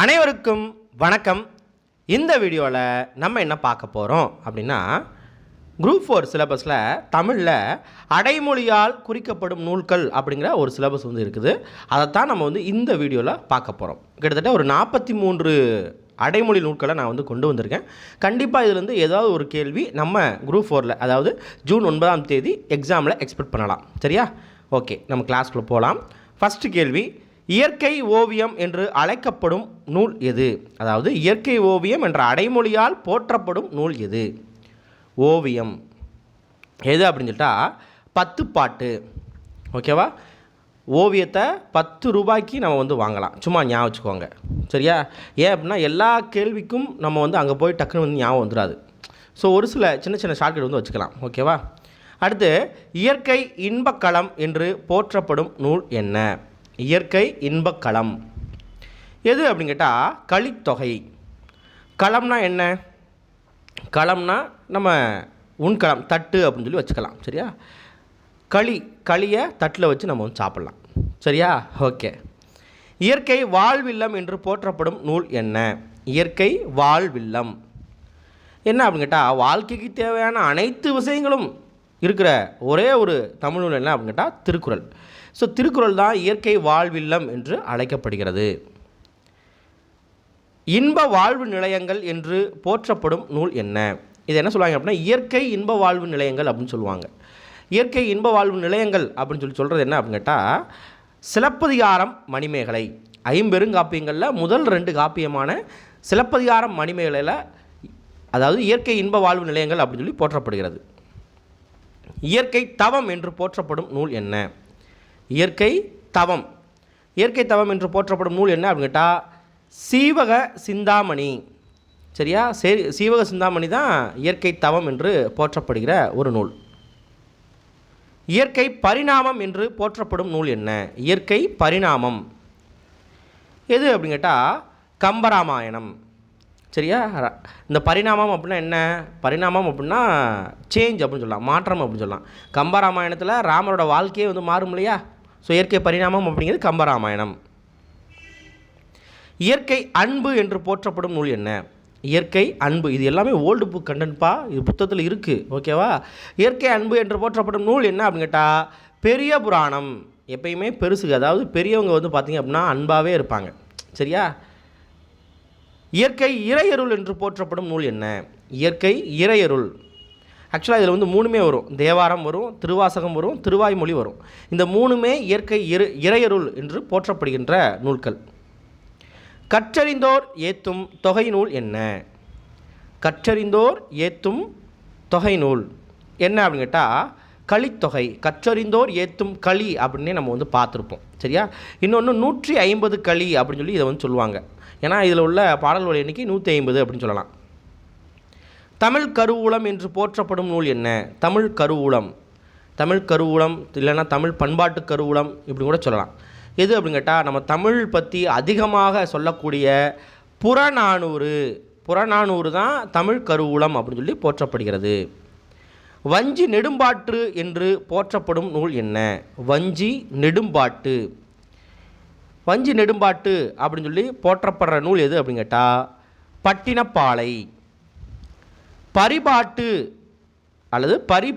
அனைவருக்கும் வணக்கம். இந்த வீடியோவில் நம்ம என்ன பார்க்க போகிறோம் அப்படின்னா குரூப் ஃபோர் சிலபஸில் தமிழில் அடைமொழியால் குறிக்கப்படும் நூல்கள் அப்படிங்கிற ஒரு சிலபஸ் வந்து இருக்குது. அதைத்தான் நம்ம வந்து இந்த வீடியோவில் பார்க்க போகிறோம் கிட்டத்தட்ட ஒரு நாற்பத்தி மூன்று அடைமொழி நூல்களை நான் வந்து கொண்டு வந்திருக்கேன். கண்டிப்பாக இதுலேருந்து ஏதாவது ஒரு கேள்வி நம்ம குரூப் ஃபோரில் அதாவது ஜூன் ஒன்பதாம் தேதி எக்ஸாமில் எக்ஸ்பெக்ட் பண்ணலாம். சரியா? ஓகே நம்ம கிளாஸ்க்குள்ளே போகலாம் ஃபஸ்ட்டு கேள்வி இயற்கை ஓவியம் என்று அழைக்கப்படும் நூல் எது? அதாவது இயற்கை ஓவியம் என்ற அடைமொழியால் போற்றப்படும் நூல் எது? ஓவியம். எது அப்படின்னு சொல்லிட்டா பத்து பாட்டு. ஓகேவா ஓவியத்தை பத்து ரூபாய்க்கு நம்ம வந்து வாங்கலாம். சும்மா ஞாபகம் வச்சுக்கோங்க. சரியா? ஏன் அப்படின்னா எல்லா கேள்விக்கும் நம்ம வந்து அங்கே போய் டக்குன்னு வந்து ஞாபகம் வந்துடாது ஸோ ஒரு சில சின்ன சின்ன ஷார்ட்கட் வந்து வச்சுக்கலாம். ஓகேவா அடுத்து இயற்கை இன்பக்களம் என்று போற்றப்படும் நூல் என்ன? இயற்கை இன்பக்களம் எது அப்படின்னு கேட்டால் களித்தொகை களம்னா என்ன? களம்னா நம்ம உண்களம் தட்டு அப்படின்னு சொல்லி வச்சுக்கலாம் சரியா? களி களியை தட்டில் வச்சு நம்ம வந்து சாப்பிட்லாம் சரியா? ஓகே. இயற்கை வாழ்வில்லம் என்று போற்றப்படும் நூல் என்ன? இயற்கை வாழ்வில்லம். என்ன அப்படின்னு கேட்டால் வாழ்க்கைக்கு தேவையான அனைத்து விஷயங்களும் இருக்கிற ஒரே ஒரு தமிழ் நூல் என்ன அப்படின்னு கேட்டால் திருக்குறள். ஸோ திருக்குறள் தான் இயற்கை வாழ்வில்லம் என்று அழைக்கப்படுகிறது. இன்ப வாழ்வு நிலையங்கள் என்று போற்றப்படும் நூல் என்ன? இது என்ன சொல்லுவாங்க அப்படின்னா இயற்கை இன்ப வாழ்வு நிலையங்கள் அப்படின்னு சொல்லுவாங்க. இயற்கை இன்ப வாழ்வு நிலையங்கள் அப்படின்னு சொல்லி சொல்கிறது என்ன அப்படின்னு கேட்டால் சிலப்பதிகாரம் மணிமேகலை. ஐம்பெருங்காப்பியங்களில் முதல் ரெண்டு காப்பியமான சிலப்பதிகாரம் மணிமேகலையில் அதாவது இயற்கை இன்ப வாழ்வு நிலையங்கள் அப்படின்னு சொல்லி போற்றப்படுகிறது. இயற்கை தவம் என்று போற்றப்படும் நூல் என்ன? இயற்கை தவம். இயற்கை தவம் என்று போற்றப்படும் நூல் என்ன அப்படின்னு கேட்டால் சீவக சிந்தாமணி. சரியா? சரி சீவக சிந்தாமணி தான் இயற்கை தவம் என்று போற்றப்படுகிற ஒரு நூல். இயற்கை பரிணாமம் என்று போற்றப்படும் நூல் என்ன? இயற்கை பரிணாமம். எது அப்படின்னு கேட்டால் கம்பராமாயணம். சரியா? இந்த பரிணாமம் அப்படின்னா என்ன? பரிணாமம் அப்படின்னா சேஞ்ச் அப்படின்னு சொல்லலாம் மாற்றம் அப்படின்னு சொல்லலாம். கம்பராமாயணத்தில் ராமரோட வாழ்க்கையே வந்து மாறும் இல்லையா? ஸோ இயற்கை பரிணாமம் அப்படிங்கிறது கம்பராமாயணம். இயற்கை அன்பு என்று போற்றப்படும் நூல் என்ன? இயற்கை அன்பு. இது எல்லாமே ஓல்டு புக் கண்டென்ட்பா இது புத்தகத்தில் இருக்குது ஓகேவா இயற்கை அன்பு என்று போற்றப்படும் நூல் என்ன அப்படின்னு கேட்டால் பெரிய புராணம். எப்பயுமே பெருசுக்கு அதாவது பெரியவங்க வந்து பார்த்திங்க அப்படின்னா அன்பாகவே இருப்பாங்க. சரியா? இயற்கை இறையருள் என்று போற்றப்படும் நூல் என்ன? இயற்கை இறையருள். ஆக்சுவலாக இதில் வந்து மூணுமே வரும். தேவாரம் வரும் திருவாசகம் வரும் திருவாய்மொழி வரும். இந்த மூணுமே இயற்கை இரு இறையருள் என்று போற்றப்படுகின்ற நூல்கள். கற்றறிந்தோர் ஏத்தும் தொகை நூல் என்ன? கற்றறிந்தோர் ஏத்தும் தொகை நூல் என்ன அப்படின்னு கேட்டால் களித்தொகை கற்றறிந்தோர் ஏத்தும் களி அப்படின்னே நம்ம வந்து பார்த்துருப்போம். சரியா? இன்னொன்று நூற்றி ஐம்பது களி அப்படின்னு சொல்லி இதை வந்து சொல்லுவாங்க. ஏன்னா இதில் உள்ள பாடல்கள் எண்ணிக்கை நூற்றி ஐம்பது அப்படின்னு சொல்லலாம். தமிழ் கருவூலம் என்று போற்றப்படும் நூல் என்ன? தமிழ் கருவூலம். தமிழ் கருவூலம் இல்லைன்னா தமிழ் பண்பாட்டு கருவூலம் இப்படி கூட சொல்லலாம். எது அப்படின்னு கேட்டால் நம்ம தமிழ் பற்றி அதிகமாக சொல்லக்கூடிய புறநானூறு புறநானூறு தான் தமிழ் கருவூலம் அப்படின்னு சொல்லி போற்றப்படுகிறது. வஞ்சி நெடும்பாட்டு என்று போற்றப்படும் நூல் என்ன? வஞ்சி நெடும்பாட்டு. வஞ்சி நெடும்பாட்டு அப்படின்னு சொல்லி போற்றப்படுற நூல் எது அப்படின்னு கேட்டால் பட்டினப்பாலை. பரிபாட்டு அல்லது பரி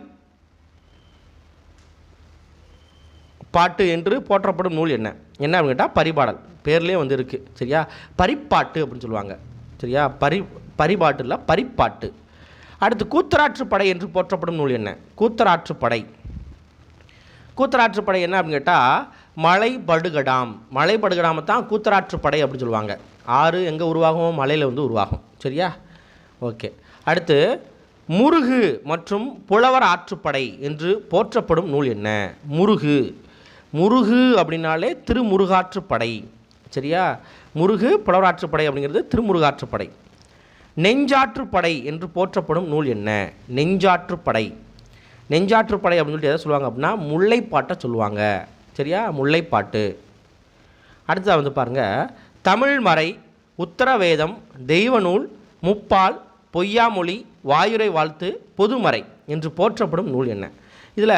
பாட்டு என்று போற்றப்படும் நூல் என்ன? என்ன அப்படின்னு கேட்டால் பரிபாடல். பேர்லேயே வந்து இருக்குது சரியா? பரிப்பாட்டு அப்படின்னு சொல்லுவாங்க. சரியா? பரி பரிபாட்டு இல்லை பரிப்பாட்டு. அடுத்து கூத்தராற்றுப்படை என்று போற்றப்படும் நூல் என்ன? கூத்தராற்றுப்படை கூத்தராற்றுப்படை என்ன அப்படின்னு கேட்டால் மலை படுகடாம் மலை படுகடாமை தான் கூத்தராற்றுப்படை அப்படின்னு சொல்லுவாங்க. ஆறு எங்கே உருவாகும்? மலையில் வந்து உருவாகும். சரியா? ஓகே. அடுத்து முருகு மற்றும் புலவர் ஆற்றுப்படை என்று போற்றப்படும் நூல் என்ன? முருகு. முருகு அப்படின்னாலே திருமுருகாற்றுப்படை. சரியா? முருகு புலவராற்றுப்படை அப்படிங்கிறது திருமுருகாற்றுப்படை. நெஞ்சாற்றுப்படை என்று போற்றப்படும் நூல் என்ன? நெஞ்சாற்றுப்படை. நெஞ்சாற்றுப்படை அப்படின்னு சொல்லிட்டு எதை சொல்லுவாங்க அப்படின்னா முல்லைப்பாட்டை சொல்லுவாங்க. சரியா? முல்லைப்பாட்டு. அடுத்ததாக வந்து பாருங்கள் தமிழ்மறை உத்தரவேதம் தெய்வநூல் முப்பால் பொய்யாமொழி வாயுரை வாழ்த்து பொதுமறை என்று போற்றப்படும் நூல் என்ன? இதில்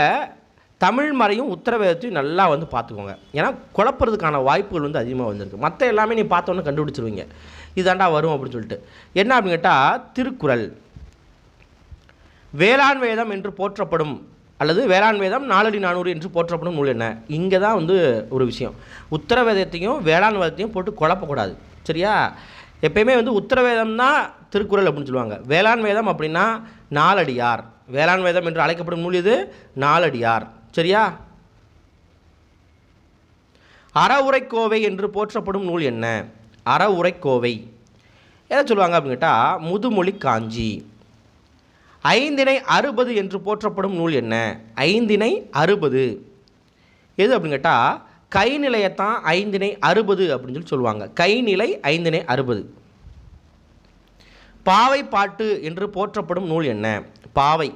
தமிழ் மறையும் உத்தரவேதத்தையும் நல்லா வந்து பார்த்துக்கோங்க. ஏன்னா குழப்பறதுக்கான வாய்ப்புகள் வந்து அதிகமாக வந்திருக்கு. மற்ற எல்லாமே நீ பார்த்தோன்னே கண்டுபிடிச்சிருவீங்க. இதாண்டா வரும் அப்படின்னு சொல்லிட்டு. என்ன அப்படின்னு கேட்டால் திருக்குறள். வேளாண் வேதம் என்று போற்றப்படும் அல்லது வேளாண் வேதம் நாலடி நானூறு என்று போற்றப்படும் நூல் என்ன? இங்கே தான் வந்து ஒரு விஷயம். உத்தரவேதத்தையும் வேளாண் வேதத்தையும் போட்டு குழப்பக்கூடாது. சரியா? எப்பயுமே வந்து உத்தரவேதம் தான் திருக்குறள் அப்படின்னு சொல்லுவாங்க. வேளாண் வேதம் அப்படின்னா நாலடியார். வேளாண் வேதம் என்று அழைக்கப்படும் நூல் இது நாலடியார். சரியா? அறவுரைக்கோவை என்று போற்றப்படும் நூல் என்ன? அறவுரைக்கோவை. எதை சொல்லுவாங்க அப்படின்னு கேட்டால் முதுமொழி காஞ்சி. ஐந்தினை அறுபது என்று போற்றப்படும் நூல் என்ன? ஐந்தினை அறுபது. எது அப்படின்னு கேட்டால் கைநிலையத்தான் ஐந்தினை அறுபது அப்படின்னு சொல்லி சொல்லுவாங்க. கைநிலை ஐந்தினை அறுபது. பாவை பாட்டு என்று போற்றப்படும் நூல் என்ன? பாவை.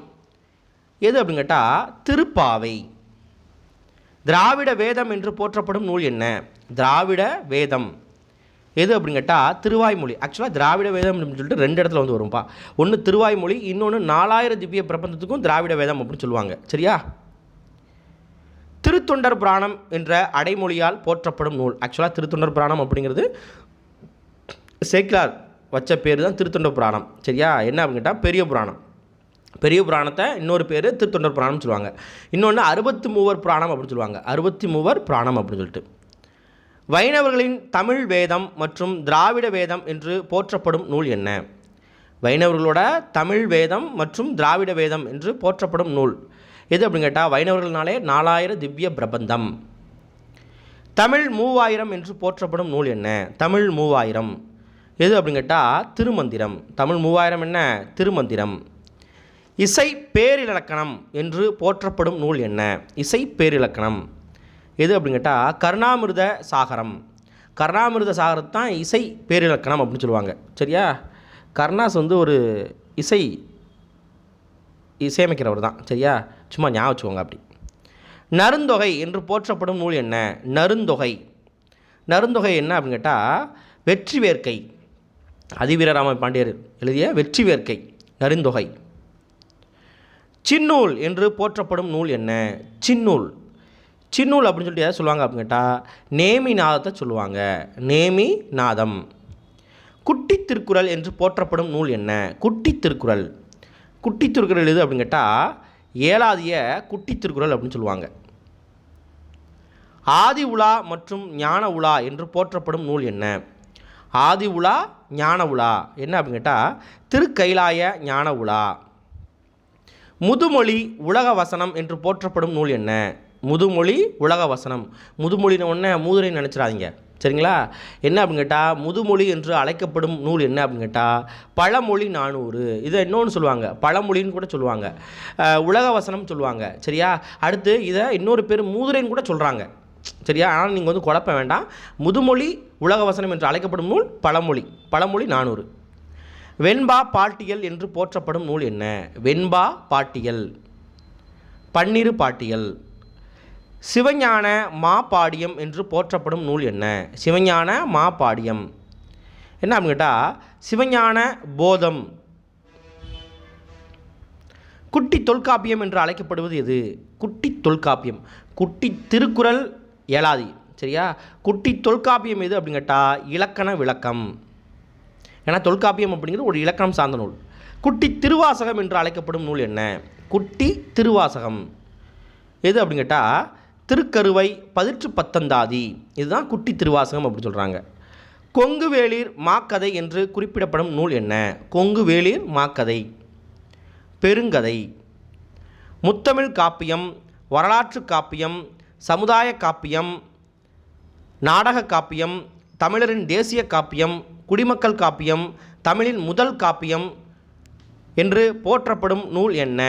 எது அப்படின்னு கேட்டால் திருப்பாவை. திராவிட வேதம் என்று போற்றப்படும் நூல் என்ன? திராவிட வேதம். எது அப்படின்னு கேட்டால் திருவாய்மொழி. ஆக்சுவலாக திராவிட வேதம் அப்படின்னு சொல்லிட்டு ரெண்டு இடத்துல வந்து வரும்பா. ஒன்று திருவாய்மொழி இன்னொன்று நாலாயிரம் திவ்ய பிரபந்தத்துக்கும் திராவிட வேதம் அப்படின்னு சொல்லுவாங்க. சரியா? திருத்தொண்டர் புராணம் என்ற அடைமொழியால் போற்றப்படும் நூல். ஆக்சுவலாக திருத்தொண்டர் புராணம் அப்படிங்கிறது சேக்கிலார் வச்ச பேர் தான் திருத்தொண்ட புராணம். சரியா? என்ன அப்படின்னு கேட்டால் பெரிய புராணம். பெரிய புராணத்தை இன்னொரு பேர் திருத்தொண்டர் புராணம்னு சொல்லுவாங்க. இன்னொன்று அறுபத்தி மூவர் புராணம் அப்படின்னு சொல்லுவாங்க. அறுபத்தி மூவர் புராணம் அப்படின்னு சொல்லிட்டு. வைணவர்களின் தமிழ் வேதம் மற்றும் திராவிட வேதம் என்று போற்றப்படும் நூல் என்ன? வைணவர்களோட தமிழ் வேதம் மற்றும் திராவிட வேதம் என்று போற்றப்படும் நூல். எது அப்படின்னு கேட்டால் வைணவர்கள்னாலே நாலாயிரம் திவ்ய பிரபந்தம். தமிழ் மூவாயிரம் என்று போற்றப்படும் நூல் என்ன? தமிழ் மூவாயிரம். எது அப்படின்னு கேட்டால் திருமந்திரம். தமிழ் மூவாயிரம் என்ன? திருமந்திரம். இசை பேரிலக்கணம் என்று போற்றப்படும் நூல் என்ன? இசை பேரிலக்கணம். எது அப்படின்னு கேட்டால் கருணாமிருத சாகரம். கருணாமிருத சாகரம் தான் இசை பேரிலக்கணம் அப்படின்னு சொல்லுவாங்க. சரியா? கருணாஸ் வந்து ஒரு இசை இசையமைக்கிறவர் தான். சரியா? சும்மா ஞாபகம் வச்சுக்கோங்க அப்படி. நருந்தொகை என்று போற்றப்படும் நூல் என்ன? நருந்தொகை. நருந்தொகை என்ன அப்படின்னு கேட்டால் வெற்றி வேர்க்கை. அதிவீரராம பாண்டியர் எழுதிய வெற்றி வேர்க்கை நருந்தொகை. சின்னூல் என்று போற்றப்படும் நூல் என்ன? சின்னூல். சின்னூல் அப்படின்னு சொல்லிட்டு எதை சொல்லுவாங்க அப்படின்னு கேட்டால் நேமி நாதத்தை சொல்லுவாங்க. நேமி நாதம் குட்டி திருக்குறள் என்று போற்றப்படும் நூல் என்ன? குட்டி திருக்குறள் குட்டி திருக்குறள் எது அப்படின்னு கேட்டால் ஏழாதிய குட்டி திருக்குறள் அப்படின்னு சொல்லுவாங்க. ஆதி உலா மற்றும் ஞான உலா என்று போற்றப்படும் நூல் என்ன? ஆதி உலா ஞான உலா. என்ன அப்படின்னு கேட்டால் திருக்கைலாய ஞான உலா. முதுமொழி உலக வசனம் என்று போற்றப்படும் நூல் என்ன? முதுமொழி உலக வசனம். முதுமொழின உடனே மூதுரைன்னு நினச்சிடாதீங்க. சரிங்களா? என்ன அப்படின்னு கேட்டால் முதுமொழி என்று அழைக்கப்படும் நூல் என்ன அப்படின்னு கேட்டால் பழமொழி நானூறு. இதை இன்னொன்று சொல்லுவாங்க. பழமொழின்னு கூட சொல்லுவாங்க. உலக வசனம் சொல்லுவாங்க. சரியா? அடுத்து இதை இன்னொரு பேர் மூதுரைன்னு கூட சொல்கிறாங்க சரியா? ஆனால் நீங்கள் வந்து குழப்ப வேண்டாம். முதுமொழி உலக வசனம் என்று அழைக்கப்படும் நூல் பழமொழி. பழமொழி நானூறு. வெண்பா பாட்டியல் என்று போற்றப்படும் நூல் என்ன? வெண்பா பாட்டியல். பன்னிரு பாட்டியல். சிவஞான மாபாடியம் என்று போற்றப்படும் நூல் என்ன? சிவஞான மாபாடியம் என்ன அப்படின்னு கேட்டால் சிவஞான போதம். குட்டி தொல்காப்பியம் என்று அழைக்கப்படுவது எது? குட்டி தொல்காப்பியம். குட்டி திருக்குறள் ஏழாதி சரியா? குட்டி தொல்காப்பியம் எது அப்படின்னு கேட்டால் இலக்கண விளக்கம். ஏன்னா தொல்காப்பியம் அப்படிங்கிறது ஒரு இலக்கணம் சார்ந்த நூல். குட்டி திருவாசகம் என்று அழைக்கப்படும் நூல் என்ன? குட்டி திருவாசகம். எது அப்படின்னு கேட்டால் திருக்கருவை பதிற்று பத்தந்தாதி. இதுதான் குட்டி திருவாசகம் அப்படின்னு சொல்கிறாங்க கொங்கு வேளிர் மாக்கதை என்று குறிப்பிடப்படும் நூல் என்ன? கொங்கு வேளிர் மாக்கதை. பெருங்கதை. முத்தமிழ் காப்பியம் வரலாற்று காப்பியம் சமுதாய காப்பியம் நாடக காப்பியம் தமிழரின் தேசிய காப்பியம் குடிமக்கள் காப்பியம் தமிழின் முதல் காப்பியம் என்று போற்றப்படும் நூல் என்ன?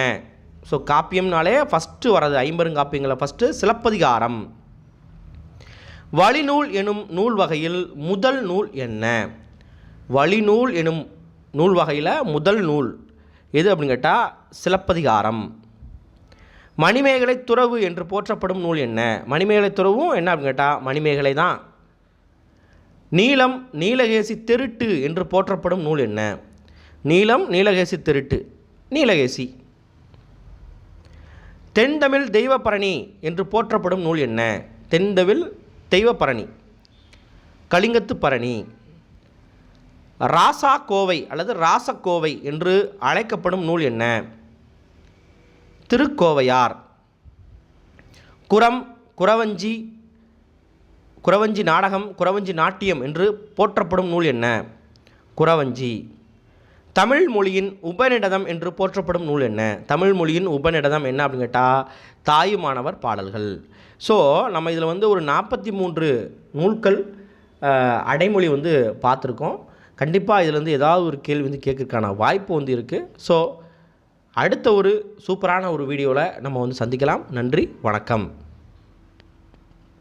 ஸோ காப்பியம்னாலே ஃபஸ்ட்டு வர்றது ஐம்பெருங்காப்பியங்களை ஃபஸ்ட்டு சிலப்பதிகாரம். வழிநூல் எனும் நூல் வகையில் முதல் நூல் என்ன? வழிநூல் எனும் நூல் வகையில் முதல் நூல். எது அப்படின்னு கேட்டால் சிலப்பதிகாரம். மணிமேகலை துறவு என்று போற்றப்படும் நூல் என்ன? மணிமேகலை துறவும் என்ன அப்படின்னு கேட்டால் மணிமேகலை தான். நீலம் நீலகேசி திருட்டு என்று போற்றப்படும் நூல் என்ன? நீலம் நீலகேசி திருட்டு நீலகேசி. தென்தமிழ் தெய்வப்பரணி என்று போற்றப்படும் நூல் என்ன? தென்தமிழ் தெய்வப்பரணி. கலிங்கத்து பரணி. ராசா கோவை அல்லது ராசக்கோவை என்று அழைக்கப்படும் நூல் என்ன? திருக்கோவையார். குரம் குறவஞ்சி குறவஞ்சி நாடகம் குறவஞ்சி நாட்டியம் என்று போற்றப்படும் நூல் என்ன? குறவஞ்சி தமிழ் மொழியின் உபநிடதம் என்று போற்றப்படும் நூல் என்ன? தமிழ் மொழியின் உபநிடதம் என்ன அப்படின்னு கேட்டால் தாயுமானவர் பாடல்கள். ஸோ நம்ம இதில் வந்து ஒரு நாற்பத்தி மூன்று நூல்கள் அடைமொழி வந்து பார்த்துருக்கோம். கண்டிப்பாக இதில் வந்து ஏதாவது ஒரு கேள்வி வந்து கேட்கறதுக்கான வாய்ப்பு வந்து இருக்குது ஸோ அடுத்த ஒரு சூப்பரான ஒரு வீடியோவில் நம்ம வந்து சந்திக்கலாம். நன்றி வணக்கம்.